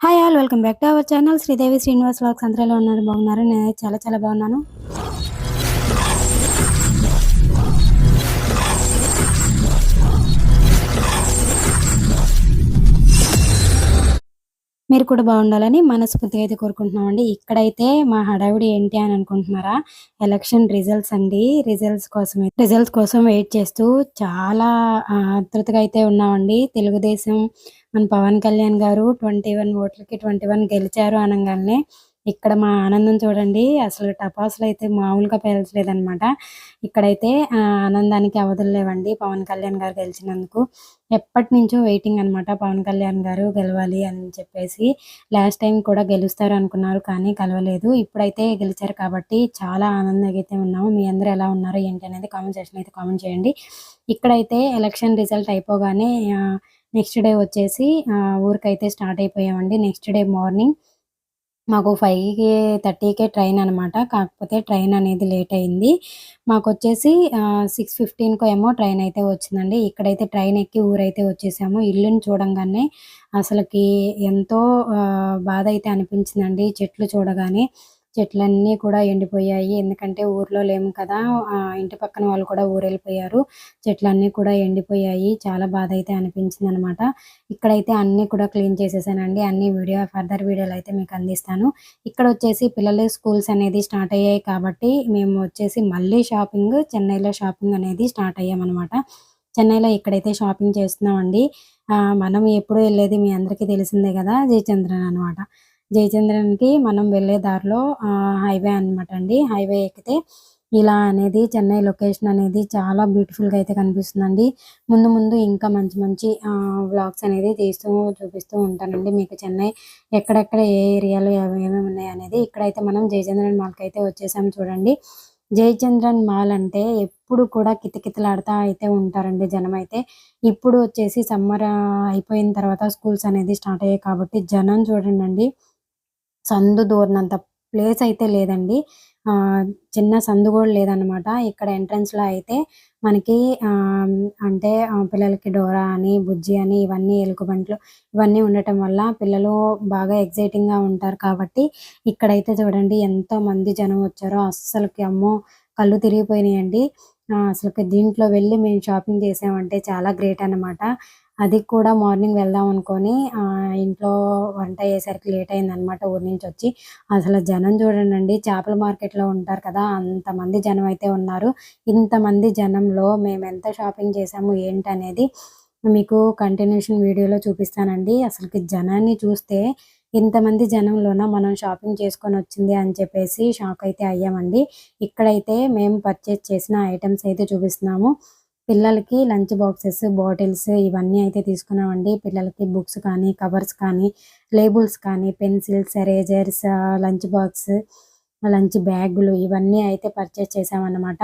Hi all welcome back to our channel Sridevi Srinivas vlogs అందరూ ఉన్నారు? బాగున్నారు? నేను చాలా చాలా బాగున్నాను. మీరు కూడా బాగుండాలని మనస్ఫూర్తిగా అయితే కోరుకుంటున్నామండి. ఇక్కడైతే మా హడావిడి ఏంటి అని అనుకుంటున్నారా? ఎలక్షన్ రిజల్ట్స్ అండి. రిజల్ట్స్ కోసం రిజల్ట్స్ కోసం వెయిట్ చేస్తూ చాలా ఆతృతగా అయితే ఉన్నామండి. తెలుగుదేశం మన పవన్ కళ్యాణ్ గారు ట్వంటీ వన్ ఓట్లకి ట్వంటీ వన్ గెలిచారు అనగానే. ఇక్కడ మా ఆనందం చూడండి. అసలు టపాసులు అయితే మామూలుగా పేల్చలేదనమాట ఇక్కడైతే ఆనందానికి అవధులు లేవండి. పవన్ కళ్యాణ్ గారు గెలిచినందుకు ఎప్పటి నుంచో వెయిటింగ్ అన్నమాట. పవన్ కళ్యాణ్ గారు గెలవాలి అని చెప్పేసి లాస్ట్ టైం కూడా గెలుస్తారు అనుకున్నారు కానీ కలవలేదు. ఇప్పుడైతే గెలిచారు కాబట్టి చాలా ఆనందంగా అయితే ఉన్నాము. మీ అందరూ ఎలా ఉన్నారు ఏంటి అనేది కామెంట్ సెక్షన్ అయితే కామెంట్ చేయండి. ఇక్కడైతే ఎలక్షన్ రిజల్ట్ అయిపోగానే నెక్స్ట్ డే వచ్చేసి ఊరికైతే స్టార్ట్ అయిపోయామండి. నెక్స్ట్ డే మార్నింగ్ మాకు ఫైవ్కి థర్టీకే ట్రైన్ అనమాట కాకపోతే ట్రైన్ అనేది లేట్ అయింది. మాకు వచ్చేసి సిక్స్ ఫిఫ్టీన్కో ఏమో ట్రైన్ అయితే వచ్చిందండి. ఇక్కడైతే ట్రైన్ ఎక్కి ఊరైతే వచ్చేసాము. ఇల్లుని చూడంగానే అసలుకి ఎంతో బాధ అయితే అనిపించిందండి. చెట్లు చూడగానే చెట్లన్నీ కూడా ఎండిపోయాయి. ఎందుకంటే ఊర్లో లేము కదా ఆ, ఇంటి పక్కన వాళ్ళు కూడా ఊరెళ్ళిపోయారు. చెట్లన్నీ కూడా ఎండిపోయాయి. చాలా బాధ అయితే అనిపించింది అనమాట ఇక్కడైతే అన్ని కూడా క్లీన్ చేసేసానండి. అన్ని వీడియో ఫర్దర్ వీడియోలు అయితే మీకు అందిస్తాను. ఇక్కడ వచ్చేసి పిల్లలు స్కూల్స్ అనేది స్టార్ట్ అయ్యాయి కాబట్టి మేము వచ్చేసి మళ్ళీ షాపింగ్ చెన్నైలో షాపింగ్ అనేది స్టార్ట్ అయ్యామన్నమాట చెన్నైలో ఇక్కడైతే షాపింగ్ చేస్తున్నామండి. మనం ఎప్పుడు వెళ్ళేది మీ అందరికీ తెలిసిందే కదా జయచంద్రన్ అనమాట. జయచంద్రన్కి మనం వెళ్ళే దారిలో హైవే అన్నమాట అండి. హైవే ఎక్కితే ఇలా అనేది చెన్నై లొకేషన్ అనేది చాలా బ్యూటిఫుల్గా అయితే కనిపిస్తుందండి. ముందు ముందు ఇంకా మంచి మంచి వ్లాగ్స్ అనేది తీస్తూ చూపిస్తూ ఉంటానండి. మీకు చెన్నై ఎక్కడెక్కడ ఏ ఏరియాలో ఏమేమి ఉన్నాయి అనేది ఇక్కడైతే మనం జయచంద్రన్ మాల్కి అయితే వచ్చేసాం చూడండి. జయచంద్రన్ మాల్ అంటే ఎప్పుడు కూడా కితకితలాడుతూ అయితే ఉంటారండి జనం అయితే. ఇప్పుడు వచ్చేసి సమ్మర్ అయిపోయిన తర్వాత స్కూల్స్ అనేది స్టార్ట్ అయ్యాయి కాబట్టి జనం చూడండి సందు దూరనంత ప్లేస్ అయితే లేదండి. ఆ, చిన్న సందు కూడా లేదనమాట ఇక్కడ ఎంట్రన్స్లో అయితే మనకి ఆ, అంటే పిల్లలకి డోరా అని బుజ్జి అని ఇవన్నీ ఎలుగుబంట్లు ఇవన్నీ ఉండటం వల్ల పిల్లలు బాగా ఎగ్జైటింగ్గా ఉంటారు కాబట్టి ఇక్కడైతే చూడండి ఎంతో మంది జనం వచ్చారో. అస్సలకి అమ్మో! కళ్ళు తిరిగిపోయినాయండి. అసలు దీంట్లో వెళ్ళి మేము షాపింగ్ చేసామంటే చాలా గ్రేట్ అన్నమాట. అది కూడా మార్నింగ్ వెళ్దాం అనుకొని ఇంట్లో వంట అయ్యేసరికి లేట్ అయింది అనమాట ఊరి నుంచి వచ్చి. అసలు జనం చూడండి చేపల మార్కెట్లో ఉంటారు కదా అంతమంది జనం అయితే ఉన్నారు. ఇంతమంది జనంలో మేము ఎంత షాపింగ్ చేసాము ఏంటనేది మీకు కంటిన్యూషన్ వీడియోలో చూపిస్తానండి. అసలుకి జనాన్ని చూస్తే ఇంతమంది జనంలోన మనం షాపింగ్ చేసుకొని వచ్చింది అని చెప్పేసి షాక్ అయితే అయ్యామండి. ఇక్కడైతే మేము పర్చేస్ చేసిన ఐటమ్స్ అయితే చూపిస్తున్నాము. పిల్లలకి లంచ్ బాక్సెస్ బాటిల్స్ ఇవన్నీ అయితే తీసుకున్నామండి. పిల్లలకి బుక్స్ కానీ కవర్స్ కానీ లేబుల్స్ కానీ pencils erasers lunch box lunch బ్యాగులు ఇవన్నీ అయితే పర్చేస్ చేసామన్నమాట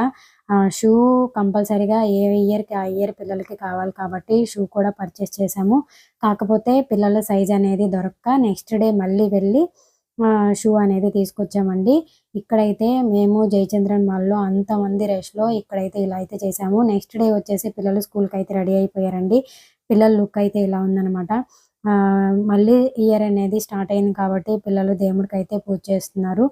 షూ కంపల్సరీగా ఏ ఇయర్కి ఆ ఇయర్ పిల్లలకి కావాలి కాబట్టి షూ కూడా పర్చేస్ చేసాము కాకపోతే పిల్లల సైజ్ అనేది దొరక్క నెక్స్ట్ డే మళ్ళీ వెళ్ళి షూ అనేది తీసుకొచ్చామండి. ఇక్కడైతే మేము జయచంద్రన్ మాల్లో అంతమంది రష్లో ఇక్కడైతే ఇలా అయితే చేసాము. నెక్స్ట్ డే వచ్చేసి పిల్లలు స్కూల్కి అయితే రెడీ అయిపోయారండి. పిల్లల లుక్ అయితే ఇలా ఉందన్నమాట. మళ్ళీ ఇయర్ అనేది స్టార్ట్ అయింది కాబట్టి పిల్లలు దేవుడికి అయితే పూజ చేస్తున్నారు.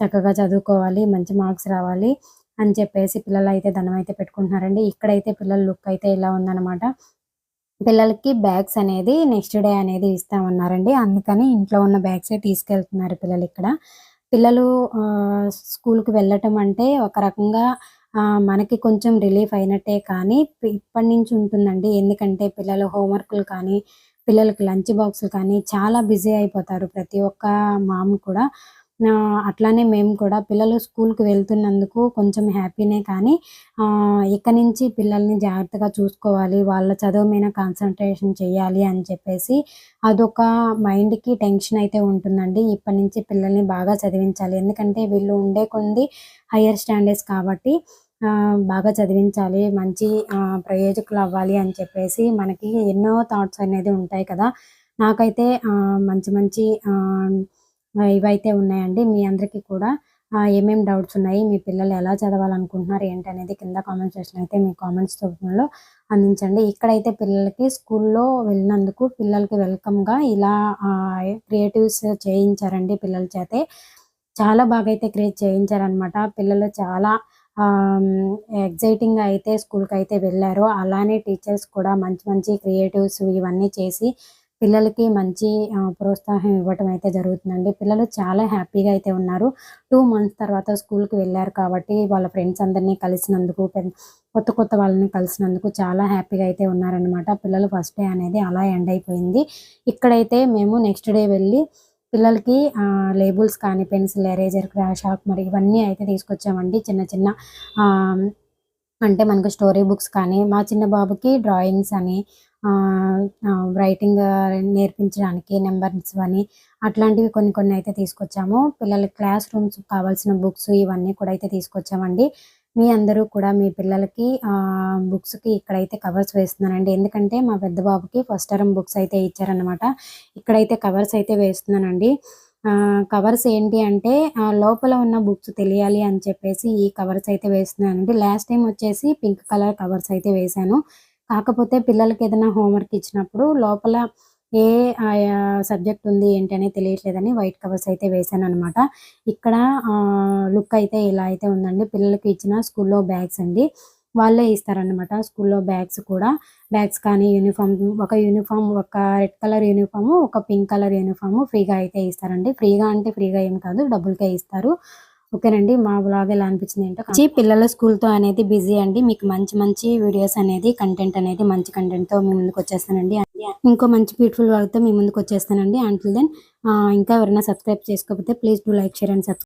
చక్కగా చదువుకోవాలి మంచి మార్క్స్ రావాలి అని చెప్పేసి పిల్లలు అయితే దండం అయితే పెట్టుకుంటున్నారండి. ఇక్కడైతే పిల్లల లుక్ అయితే ఇలా ఉందన్నమాట. పిల్లలకి బ్యాగ్స్ అనేది నెక్స్ట్ డే అనేది ఇస్తామన్నారండి. అందుకని ఇంట్లో ఉన్న బ్యాగ్సే తీసుకెళ్తున్నారు పిల్లలు ఇక్కడ. పిల్లలు స్కూల్కి వెళ్ళటం అంటే ఒక రకంగా మనకి కొంచెం రిలీఫ్ అయినట్టే కానీ ఇప్పటి నుంచి ఉంటుందండి. ఎందుకంటే పిల్లలు హోంవర్క్లు కానీ పిల్లలకి లంచ్ బాక్సులు కానీ చాలా బిజీ అయిపోతారు ప్రతి ఒక్క మామ్ కూడా. అట్లానే మేము కూడా పిల్లలు స్కూల్కి వెళ్తున్నందుకు కొంచెం హ్యాపీనే కానీ ఇక్కడి ఇక నుంచి పిల్లల్ని జాగ్రత్తగా చూసుకోవాలి వాళ్ళ చదువు మీద కాన్సన్ట్రేషన్ చేయాలి అని చెప్పేసి అదొక మైండ్కి టెన్షన్ అయితే ఉంటుందండి. ఇప్పటి నుంచి పిల్లల్ని బాగా చదివించాలి. ఎందుకంటే వీళ్ళు ఉండే కొన్ని హయ్యర్ స్టాండర్డ్స్ కాబట్టి బాగా చదివించాలి మంచి ప్రయోజకులు అవ్వాలి అని చెప్పేసి మనకి ఎన్నో థాట్స్ అనేది ఉంటాయి కదా. నాకైతే మంచి మంచి ఇవైతే ఉన్నాయండి. మీ అందరికీ కూడా ఏమేమి డౌట్స్ ఉన్నాయి మీ పిల్లలు ఎలా చదవాలనుకుంటున్నారు ఏంటి అనేది కింద కామెంట్ సెక్షన్ అయితే మీ కామెంట్స్ రూపంలో అందించండి. ఇక్కడైతే పిల్లలకి స్కూల్లో వెళ్ళినందుకు పిల్లలకి వెల్కమ్గా ఇలా క్రియేటివ్స్ చేయించారండి పిల్లల చేతే. చాలా బాగా అయితే క్రియేట్ చేయించారనమాట పిల్లలు చాలా ఎగ్జైటింగ్గా అయితే స్కూల్కి అయితే వెళ్ళారు. అలానే టీచర్స్ కూడా మంచి మంచి క్రియేటివ్స్ ఇవన్నీ చేసి పిల్లలకి మంచి ప్రోత్సాహం ఇవ్వటం అయితే జరుగుతుందండి. పిల్లలు చాలా హ్యాపీగా అయితే ఉన్నారు. టూ మంత్స్ తర్వాత స్కూల్కి వెళ్ళారు కాబట్టి వాళ్ళ ఫ్రెండ్స్ అందరినీ కలిసినందుకు కొత్త కొత్త వాళ్ళని కలిసినందుకు చాలా హ్యాపీగా అయితే ఉన్నారనమాట పిల్లలు ఫస్ట్ డే అనేది అలా ఎండ్ అయిపోయింది. ఇక్కడైతే మేము నెక్స్ట్ డే వెళ్ళి పిల్లలకి లేబుల్స్ కానీ పెన్సిల్ ఎరేజర్ షార్ప్ మరి ఇవన్నీ అయితే తీసుకొచ్చామండి. చిన్న చిన్న అంటే మనకు స్టోరీ బుక్స్ కానీ మా చిన్న బాబుకి డ్రాయింగ్స్ అని రైటింగ్ నేర్పించడానికి నెంబర్స్ అని అట్లాంటివి కొన్ని కొన్ని అయితే తీసుకొచ్చాము. పిల్లల క్లాస్ రూమ్స్ కావాల్సిన బుక్స్ ఇవన్నీ కూడా అయితే తీసుకొచ్చామండి. మీ అందరూ కూడా మీ పిల్లలకి బుక్స్కి ఇక్కడైతే కవర్స్ వేస్తున్నానండి. ఎందుకంటే మా పెద్ద బాబుకి ఫస్ట్ టర్మ్ బుక్స్ అయితే ఇచ్చారనమాట ఇక్కడైతే కవర్స్ అయితే వేస్తున్నానండి. కవర్స్ ఏంటి అంటే లోపల ఉన్న బుక్స్ తెలియాలి అని చెప్పేసి ఈ కవర్స్ అయితే వేస్తున్నానండి. లాస్ట్ టైం వచ్చేసి పింక్ కలర్ కవర్స్ అయితే వేశాను. కాకపోతే పిల్లలకి ఏదైనా హోంవర్క్ ఇచ్చినప్పుడు లోపల ఏ సబ్జెక్ట్ ఉంది ఏంటి అనేది తెలియట్లేదని వైట్ కవర్స్ అయితే వేసాను అనమాట ఇక్కడ లుక్ అయితే ఇలా అయితే ఉందండి. పిల్లలకి ఇచ్చిన స్కూల్లో బ్యాగ్స్ అండి. వాళ్ళే ఇస్తారనమాట స్కూల్లో బ్యాగ్స్ కూడా. బ్యాగ్స్ కానీ యూనిఫామ్ ఒక యూనిఫామ్ ఒక రెడ్ కలర్ యూనిఫామ్ ఒక పింక్ కలర్ యూనిఫామ్ ఫ్రీగా అయితే ఇస్తారండి. ఫ్రీగా అంటే ఫ్రీగా ఏం కాదు డబ్బులకే ఇస్తారు. ఓకేనండి మా బ్లాగ్ ఎలా అనిపించింది ఏంటో మంచి పిల్లల స్కూల్తో తో అనేది బిజీ అండి. మీకు మంచి మంచి వీడియోస్ అనేది కంటెంట్ అనేది మంచి కంటెంట్తో తో మీ ముందుకు వచ్చేస్తానండి. ఇంకో మంచి బ్యూటిఫుల్ వాళ్ళతో మీ ముందుకు వచ్చేస్తానండి. అంటిల్ దెన్ ఇంకా ఎవరైనా సబ్స్క్రైబ్ చేసుకోకపోతే please do like share and subscribe